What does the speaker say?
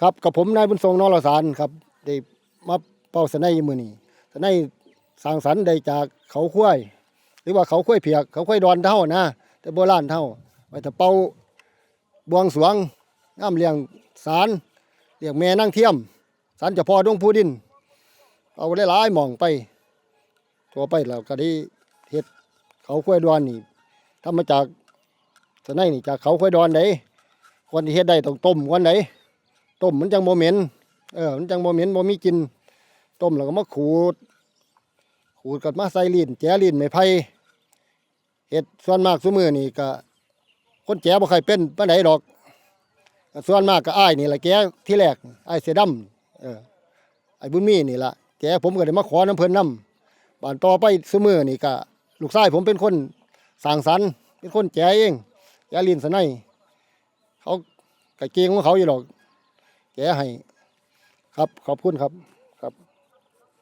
ครับกับผมนายบุญทรงนรสารครับได้มาเป่าสนัยมือนี้สนัยสร้างสรรค์ได้จากเขาคุ้ยหรือว่าเขาคุ้ยเพียก เขาคุ้ยดอนเท่านะแต่โบราณเท่าไว้แต่เป่าบวงสรวงน้ำเลี้ยงสารเลี้ยงแม่นั่งเทียมสารเจ้าพ่อดวงผู้ดิน เอาได้หลายหมองไปตัวไปแล้วก็ได้เฮ็ดเขาคุ้ยดอนนี่ทำมาจากสนัยนี่จากเขาคุ้ยดอนไหนคนที่เฮ็ดได้ต้องต้มวันไหน ต้มมันจังโมเหม็นเออมันจังโมเหม็นโมมีกิน ต้มแล้วก็มาขูด ขูดกับมาใส่ลิ้นแจลิ้นไม้ไผ่เฮ็ดส่วนมากซุมือนี่ก็คนแจบ่ใครเป็นปานใดดอก ส่วนมากก็อ้ายนี่แหละแกที่แรกอ้ายเสอดำเออไอ้บุญมีนี่ล่ะแกผมก็ได้มาขอน้ำเพิ่นนํบานต่อไปซุมือนี่ก็ลูกชายผมเป็นคนสร้างสรรค์เป็นคนแจเองแจลิ้นสนัยเขาก็เก่งของเขาอยู่ดอก แกให้ ครับขอบคุณครับ